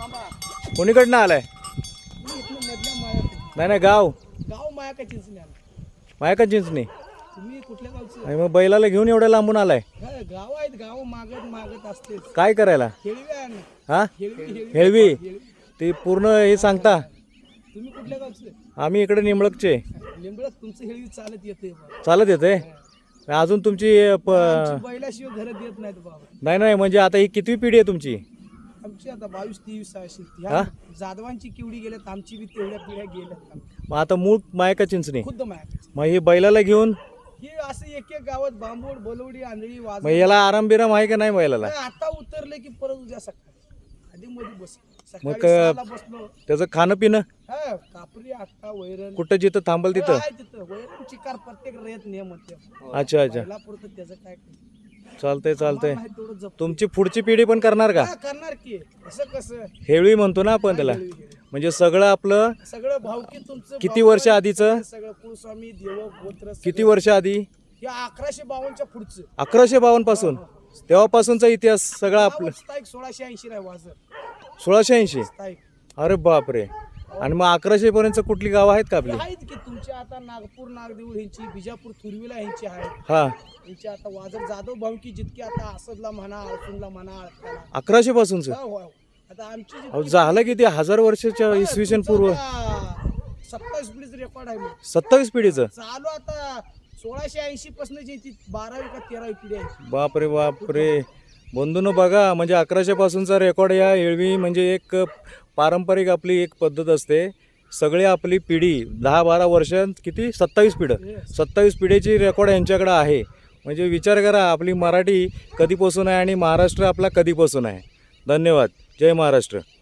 कोणीकडनं आलाय? नाही नाही गाव. गाव माया का चिंचणी आला. माया का चिंचणी? तुम्ही कुठल्या गावचे? आणि मग बैलाला घेऊन एवढ्या लांबून आलाय? हा, गाव आहेत गाव मागत मागत असते काय करायला? हेळवी आहे ना हा? हेळवी हेळवी. हेळवी? हेळवी. ते पूर्ण हे सांगता. तुम्ही कुठल्या गावचे? आम्ही इकडे लिंबळत तुमचं हेळवी चालत येते बाबा. चालत येते अजून तुमची अ, प आमची बैलाशिवाय घरात येत नाहीत बाबा. नाही नाही म्हणजे आता ही कितवी पिढी आहे तुमची? आमची आता बावीस तेवीस अशी हा? ह्या जाधवांची केवढी गेल्यात आमची बी तेवढ्या पिढ्या गेल्यात. मग आता मूळ मायका चिंचणी. खुद्द माया मग ही बैलाला घेऊन? हे असं एक एक गावात बांबोड बोलवडी आंधळी वाज मग याला आराम बिराम आहे का नाही बैलाला? आता उतरले की परत उद्या सकाळी. आधी मध्ये बस. मग सहाला बसलो. त्याचं खाणं पिणं? हा कापरी आत्ता वैरण. कुठं जिथं थांबल तिथं? आहे तिथं. वैरण चिकार प्रत्येक रेत नियम होते अच्छा अच्छा. त्याचं काय चालतंय चालतंय. नाही तेवढं जप तुमची पुढची पिढी पण करणार का? हा, करणार की. असं कसं? हेळवी म्हणतो ना आपण त्याला. म्हणजे सगळं आपलं सगळं भावकी तुमचं किती भावकी, वर्ष आधीचं? सगळं कुलस्वामी देव गोत्र किती वर्ष आधी? हे अकराशे बावनच्या पुढचं. अकराशे बावन्नपासून तेव्हापासूनचा इतिहास सगळा आपलं. स्थायिक सोळाशे ऐंशी सोळाशे ऐंशी? स्थायिक. अरे बापरे. आणि मग अकराशे पर्यंत कुठली गावं आहेत का आपली? आहेत की तुमची आता नागपूर नागदेऊळ ह्यांची बिजापूर थुरवीला ह्यांची आहेत हा. यांची आता वाजर जाधव भावकी जितकी आता आसदला म्हणा अळसूनला म्हणा अकराशे पासूनच? हो, हो. आता आमची अहो, झालं किती? हजार वर्षाच्या इसवी सन पूर्व. सत्तावीस पिढीचं रेकॉर्ड आहे मग. सत्तावीस पिढीचं? चालू आता सोळाशे ऐंशी पासून जी ती बारावी का तेरावी पिढी आहे. बापरे बापरे. बंधून बघा म्हणजे अकराशे पासूनचा रेकॉर्ड या एळवी म्हणजे एक पारंपरिक आपली एक पद्धत असते. सगळी आपली पिढी दहा बारा वर्ष किती? सत्तावीस पिढं. सत्तावीस पिढीची रेकॉर्ड यांच्याकडे आहे. म्हणजे विचार करा आपली मराठी कधीपासून आहे आणि महाराष्ट्र आपला कधीपासून आहे. धन्यवाद. जय महाराष्ट्र.